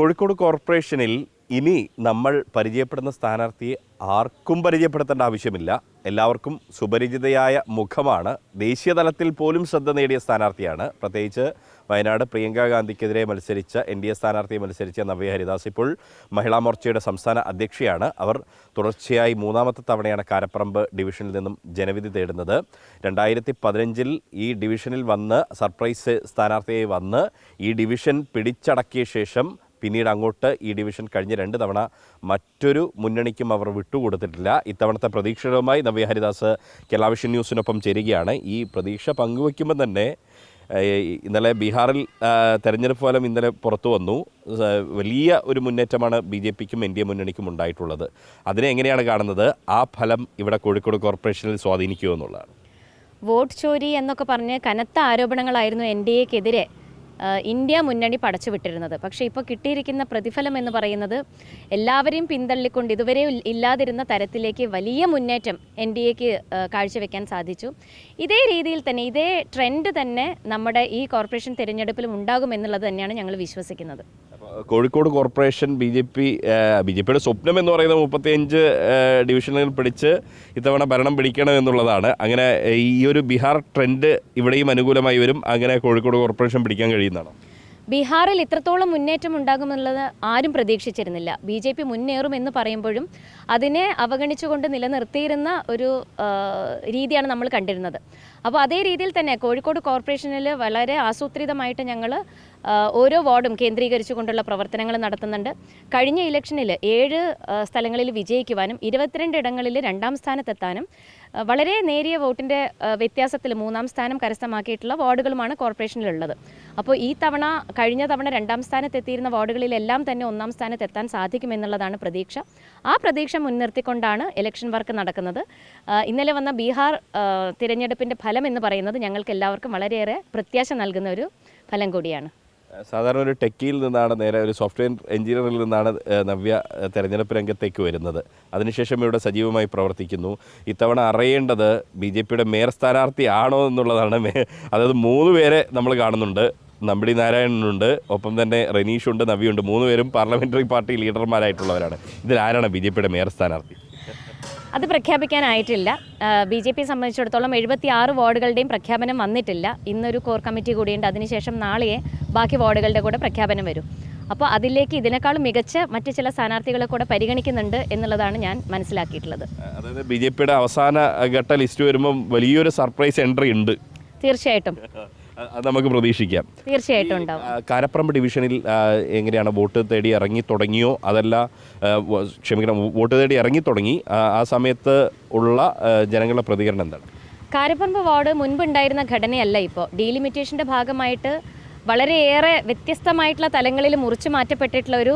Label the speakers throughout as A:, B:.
A: കോഴിക്കോട് കോർപ്പറേഷനിൽ ഇനി നമ്മൾ പരിചയപ്പെടുന്ന സ്ഥാനാർത്ഥിയെ ആർക്കും പരിചയപ്പെടുത്തേണ്ട ആവശ്യമില്ല. എല്ലാവർക്കും സുപരിചിതയായ മുഖമാണ്. ദേശീയ തലത്തിൽ പോലും ശ്രദ്ധ നേടിയ സ്ഥാനാർത്ഥിയാണ്. പ്രത്യേകിച്ച് വയനാട് പ്രിയങ്ക ഗാന്ധിക്കെതിരെ മത്സരിച്ച എൻ ഡി എ സ്ഥാനാർത്ഥിയെ മത്സരിച്ച നവ്യ ഹരിദാസ് ഇപ്പോൾ മഹിളാ മോർച്ചയുടെ സംസ്ഥാന അധ്യക്ഷയാണ്. അവർ തുടർച്ചയായി മൂന്നാമത്തെ തവണയാണ് കാരപ്പറമ്പ് ഡിവിഷനിൽ നിന്നും ജനവിധി തേടുന്നത്. രണ്ടായിരത്തി പതിനഞ്ചിൽ ഈ ഡിവിഷനിൽ വന്ന് സർപ്രൈസ് സ്ഥാനാർത്ഥിയായി വന്ന് ഈ ഡിവിഷൻ പിടിച്ചടക്കിയ ശേഷം പിന്നീട് അങ്ങോട്ട് ഈ ഡിവിഷൻ കഴിഞ്ഞ രണ്ട് തവണ മറ്റൊരു മുന്നണിക്കും അവർ വിട്ടുകൊടുത്തിട്ടില്ല. ഇത്തവണത്തെ പ്രതീക്ഷകളുമായി നവ്യ ഹരിദാസ് കേരളാവിഷൻ ന്യൂസിനൊപ്പം ചേരുകയാണ്. ഈ പ്രതീക്ഷ പങ്കുവയ്ക്കുമ്പോൾ തന്നെ ഇന്നലെ ബീഹാറിൽ തെരഞ്ഞെടുപ്പ് ഫലം ഇന്നലെ പുറത്തു വന്നു. വലിയ ഒരു മുന്നേറ്റമാണ് ബി ജെ പിക്കും എൻ ഡി എ മുന്നണിക്കും ഉണ്ടായിട്ടുള്ളത്. അതിനെ എങ്ങനെയാണ് കാണുന്നത്? ആ ഫലം ഇവിടെ കോഴിക്കോട് കോർപ്പറേഷനിൽ സ്വാധീനിക്കുമോ എന്നുള്ളതാണ്.
B: വോട്ട് ചോരി എന്നൊക്കെ പറഞ്ഞ് കനത്ത ആരോപണങ്ങളായിരുന്നു എൻ ഡി എക്കെതിരെ. ഇന്ത്യ മുന്നണി പടച്ചു വിട്ടിരുന്നത്. പക്ഷേ ഇപ്പോൾ കിട്ടിയിരിക്കുന്ന പ്രതിഫലം എന്ന് പറയുന്നത് എല്ലാവരെയും പിന്തള്ളിക്കൊണ്ട് ഇതുവരെ ഇല്ലാതിരുന്ന തരത്തിലേക്ക് വലിയ മുന്നേറ്റം എൻ ഡി എക്ക് കാഴ്ചവെക്കാൻ സാധിച്ചു. ഇതേ രീതിയിൽ തന്നെ ഇതേ ട്രെൻഡ് തന്നെ നമ്മുടെ ഈ കോർപ്പറേഷൻ തിരഞ്ഞെടുപ്പിലും ഉണ്ടാകുമെന്നുള്ളത് തന്നെയാണ് ഞങ്ങൾ വിശ്വസിക്കുന്നത്.
A: Kozhikode corporation B J P B J പിയുടെ സ്വപ്നം എന്ന് പറയുന്നത് മുപ്പത്തിയഞ്ച് ഡിവിഷനുകൾ പിടിച്ച് ഇത്തവണ ഭരണം പിടിക്കണം എന്നുള്ളതാണ്. അങ്ങനെ ഈ ഒരു ബീഹാർ ട്രെൻഡ് ഇവിടെയും അനുകൂലമായി വരും. അങ്ങനെ കോഴിക്കോട് കോർപ്പറേഷൻ പിടിക്കാൻ കഴിയുന്നതാണ്.
B: ബീഹാറിൽ ഇത്രത്തോളം മുന്നേറ്റം ഉണ്ടാകുമെന്നുള്ളത് ആരും പ്രതീക്ഷിച്ചിരുന്നില്ല. ബി ജെ പി മുന്നേറുമെന്ന് പറയുമ്പോഴും അതിനെ അവഗണിച്ചുകൊണ്ട് നിലനിർത്തിയിരുന്ന ഒരു രീതിയാണ് നമ്മൾ കണ്ടിരുന്നത്. അപ്പോൾ അതേ രീതിയിൽ തന്നെ കോഴിക്കോട് കോർപ്പറേഷനിൽ വളരെ ആസൂത്രിതമായിട്ട് ഞങ്ങൾ ഓരോ വാർഡും കേന്ദ്രീകരിച്ചുകൊണ്ടുള്ള പ്രവർത്തനങ്ങൾ നടത്തുന്നുണ്ട്. കഴിഞ്ഞ ഇലക്ഷനിൽ ഏഴ് സ്ഥലങ്ങളിൽ വിജയിക്കുവാനും ഇരുപത്തിരണ്ട് ഇടങ്ങളിൽ രണ്ടാം സ്ഥാനത്തെത്താനും വളരെ നേരിയ വോട്ടിന്റെ വ്യത്യാസത്തിൽ മൂന്നാം സ്ഥാനം കരസ്ഥമാക്കിയിട്ടുള്ള വാർഡുകളുമാണ് കോർപ്പറേഷനിലുള്ളത്. അപ്പോൾ ഈ തവണ കഴിഞ്ഞ തവണ രണ്ടാം സ്ഥാനത്തെത്തിയിരുന്ന വാർഡുകളിലെല്ലാം തന്നെ ഒന്നാം സ്ഥാനത്തെത്താൻ സാധിക്കുമെന്നുള്ളതാണ് പ്രതീക്ഷ. ആ പ്രതീക്ഷ മുൻനിർത്തിക്കൊണ്ടാണ് ഇലക്ഷൻ വർക്ക് നടക്കുന്നത്. ഇന്നലെ വന്ന ബീഹാർ തിരഞ്ഞെടുപ്പിന്റെ ഫലം എന്ന് പറയുന്നത് ഞങ്ങൾക്ക് എല്ലാവർക്കും വളരെയേറെ പ്രത്യാശ നൽകുന്ന ഒരു ഫലം കൂടിയാണ്.
A: സാധാരണ ഒരു ടെക്കിയിൽ നിന്നാണ് നേരെ ഒരു സോഫ്റ്റ്വെയർ എഞ്ചിനീയറിൽ നിന്നാണ് നവ്യ തെരഞ്ഞെടുപ്പ് രംഗത്തേക്ക് വരുന്നത്. അതിനുശേഷം ഇവിടെ സജീവമായി പ്രവർത്തിക്കുന്നു. ഇത്തവണ അറിയേണ്ടത് ബി ജെ പിയുടെ മേയർ സ്ഥാനാർത്ഥി ആണോ എന്നുള്ളതാണ് അതായത് മൂന്ന് പേരെ നമ്മൾ കാണുന്നുണ്ട്. നമ്പിടി നാരായണനുണ്ട് ഒപ്പം തന്നെ റനീഷുണ്ട് നവിയുണ്ട് മൂന്ന് പേരും പാർലമെന്ററി പാർട്ടി ലീഡർമാരായിട്ടുള്ളവരാണ്. ഇതിലാരാണ് ബി ജെ പിയുടെ മേയർ സ്ഥാനാർത്ഥി?
B: അത് പ്രഖ്യാപിക്കാനായിട്ടില്ല. ബി ജെ പിയെ സംബന്ധിച്ചിടത്തോളം എഴുപത്തി ആറ് വാർഡുകളുടെയും പ്രഖ്യാപനം വന്നിട്ടില്ല. ഇന്നൊരു കോർ കമ്മിറ്റി കൂടിയുണ്ട്. അതിനുശേഷം നാളെയെ ബാക്കി വാർഡുകളുടെ കൂടെ പ്രഖ്യാപനം വരും. അപ്പോൾ അതിലേക്ക് ഇതിനേക്കാളും മികച്ച മറ്റു ചില സ്ഥാനാർത്ഥികളെ കൂടെ പരിഗണിക്കുന്നുണ്ട് എന്നുള്ളതാണ് ഞാൻ മനസ്സിലാക്കിയിട്ടുള്ളത്.
A: അതായത് ബി ജെ പിയുടെ അവസാന ഘട്ട ലിസ്റ്റ് വരുമ്പോൾ വലിയൊരു സർപ്രൈസ് എൻട്രി ഉണ്ട്.
B: തീർച്ചയായിട്ടും.
A: അത് നമുക്ക് പ്രതീക്ഷിക്കാം.
B: തീർച്ചയായിട്ടും ഉണ്ടാവും.
A: കാരപ്പറമ്പ് ഡിവിഷനിൽ എങ്ങനെയാണ് വോട്ട് തേടി ഇറങ്ങി തുടങ്ങിയോ? അതല്ല ക്ഷമിക്കണം വോട്ട് തേടി ഇറങ്ങി തുടങ്ങി. ആ, സമയത്ത് ഉള്ള ജനങ്ങളുടെ പ്രതികരണം എന്താണ്?
B: കാരപ്പറമ്പ് വാർഡ് മുൻപുണ്ടായിരുന്ന ഘടനയല്ല ഇപ്പോൾ ഡീലിമിറ്റേഷന്റെ ഭാഗമായിട്ട് വളരെയേറെ വ്യത്യസ്തമായിട്ടുള്ള തലങ്ങളിൽ മുറിച്ചു മാറ്റപ്പെട്ടിട്ടുള്ള ഒരു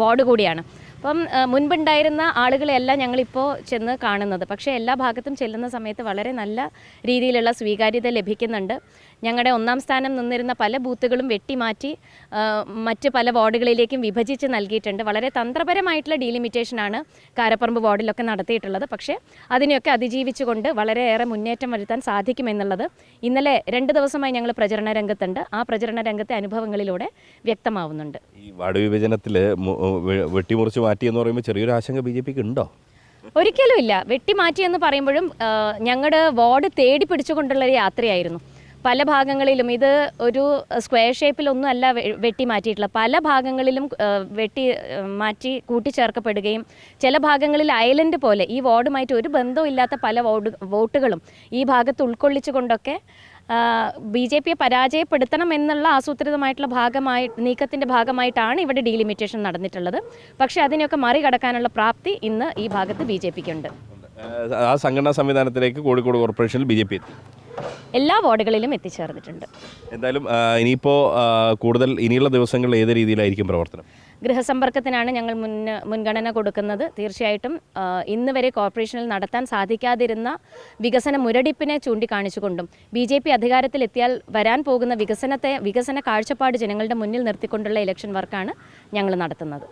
B: വാർഡ് കൂടിയാണ്. അപ്പം മുൻപുണ്ടായിരുന്ന ആളുകളെയല്ല ഞങ്ങളിപ്പോൾ ചെന്ന് കാണുന്നത്. പക്ഷേ എല്ലാ ഭാഗത്തും ചെല്ലുന്ന സമയത്ത് വളരെ നല്ല രീതിയിലുള്ള സ്വീകാര്യത ലഭിക്കുന്നുണ്ട്. ഞങ്ങളുടെ ഒന്നാം സ്ഥാനം നിന്നിരുന്ന പല ബൂത്തുകളും വെട്ടിമാറ്റി മറ്റ് പല വാർഡുകളിലേക്കും വിഭജിച്ച് നൽകിയിട്ടുണ്ട്. വളരെ തന്ത്രപരമായിട്ടുള്ള ഡീലിമിറ്റേഷനാണ് കാരപ്പറമ്പ് വാർഡിലൊക്കെ നടത്തിയിട്ടുള്ളത്. പക്ഷേ അതിനെയൊക്കെ അതിജീവിച്ചുകൊണ്ട് വളരെയേറെ മുന്നേറ്റം വരുത്താൻ സാധിക്കുമെന്നുള്ളത് ഇന്നലെ രണ്ട് ദിവസമായി ഞങ്ങൾ പ്രചരണ രംഗത്തുണ്ട്. ആ പ്രചരണ രംഗത്തെ അനുഭവങ്ങളിലൂടെ വ്യക്തമാവുന്നുണ്ട്.
A: ഈ വാർഡ് വിഭജനത്തിൽ വെട്ടിമുറിച്ച് മാറ്റി എന്ന് പറയുമ്പോൾ ചെറിയൊരു ആശങ്ക ബി ജെ പിക്ക് ഉണ്ടോ?
B: ഒരിക്കലും ഇല്ല. വെട്ടിമാറ്റി എന്ന് പറയുമ്പോഴും ഞങ്ങളുടെ വാർഡ് തേടി പിടിച്ചുകൊണ്ടുള്ള ഒരു യാത്രയായിരുന്നു. പല ഭാഗങ്ങളിലും ഇത് ഒരു സ്ക്വയർ ഷേപ്പിലൊന്നും അല്ല വെട്ടി മാറ്റിയിട്ടുള്ള. പല ഭാഗങ്ങളിലും വെട്ടി മാറ്റി കൂട്ടിച്ചേർക്കപ്പെടുകയും ചില ഭാഗങ്ങളിൽ ഐലൻഡ് പോലെ ഈ വാർഡുമായിട്ട് ഒരു ബന്ധവും ഇല്ലാത്ത പല വോട്ടുകളും ഈ ഭാഗത്ത് ഉൾക്കൊള്ളിച്ചുകൊണ്ടൊക്കെ ബി ജെ പിയെ പരാജയപ്പെടുത്തണം എന്നുള്ള ആസൂത്രിതമായിട്ടുള്ള ഭാഗമായി നീക്കത്തിന്റെ ഭാഗമായിട്ടാണ് ഇവിടെ ഡീലിമിറ്റേഷൻ നടന്നിട്ടുള്ളത്. പക്ഷേ അതിനെയൊക്കെ മറികടക്കാനുള്ള പ്രാപ്തി ഇന്ന് ഈ ഭാഗത്ത് ബി ജെ പിക്കുണ്ട്.
A: ആ, സംഘടനാ സംവിധാനത്തിലേക്ക് കോഴിക്കോട് കോർപ്പറേഷനിൽ ബി ജെ പി എത്തി.
B: എല്ലാ വാർഡുകളിലും എത്തിച്ചേർന്നിട്ടുണ്ട്.
A: എന്തായാലും ഇനിയിപ്പോൾ കൂടുതൽ ഇനിയുള്ള ദിവസങ്ങളിൽ ഏത് രീതിയിലായിരിക്കും പ്രവർത്തനം?
B: ഗൃഹസമ്പർക്കത്തിനാണ് ഞങ്ങൾ മുൻ മുൻഗണന കൊടുക്കുന്നത്. തീർച്ചയായിട്ടും ഇന്ന് വരെ കോർപ്പറേഷനിൽ നടത്താൻ സാധിക്കാതിരുന്ന വികസന മുരടിപ്പിനെ ചൂണ്ടിക്കാണിച്ചുകൊണ്ടും ബി ജെ പി അധികാരത്തിലെത്തിയാൽ വരാൻ പോകുന്ന വികസനത്തെ വികസന കാഴ്ചപ്പാട് ജനങ്ങളുടെ മുന്നിൽ നിർത്തിക്കൊണ്ടുള്ള ഇലക്ഷൻ വർക്കാണ് ഞങ്ങൾ നടത്തുന്നത്.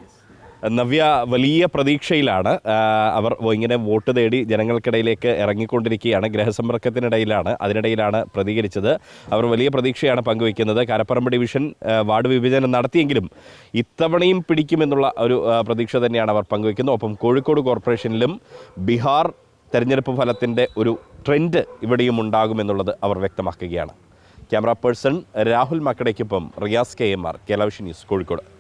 A: നവ്യ വലിയ പ്രതീക്ഷയിലാണ്. അവർ ഇങ്ങനെ വോട്ട് തേടി ജനങ്ങൾക്കിടയിലേക്ക് ഇറങ്ങിക്കൊണ്ടിരിക്കുകയാണ്. ഗ്രഹസമ്പർക്കത്തിനിടയിലാണ്. അതിനിടയിലാണ് പ്രതികരിച്ചത്. അവർ വലിയ പ്രതീക്ഷയാണ് പങ്കുവയ്ക്കുന്നത്. കാരപ്പറമ്പ് ഡിവിഷൻ വാർഡ് വിഭജനം നടത്തിയെങ്കിലും ഇത്തവണയും പിടിക്കുമെന്നുള്ള ഒരു പ്രതീക്ഷ തന്നെയാണ് അവർ പങ്കുവയ്ക്കുന്നത്. ഒപ്പം കോഴിക്കോട് കോർപ്പറേഷനിലും ബീഹാർ തെരഞ്ഞെടുപ്പ് ഫലത്തിന്റെ ഒരു ട്രെൻഡ് ഇവിടെയും ഉണ്ടാകുമെന്നുള്ളത് അവർ വ്യക്തമാക്കുകയാണ്. Camera person Rahul മക്കടയ്ക്കൊപ്പം Riyas K M R Kerala news Kozhikode.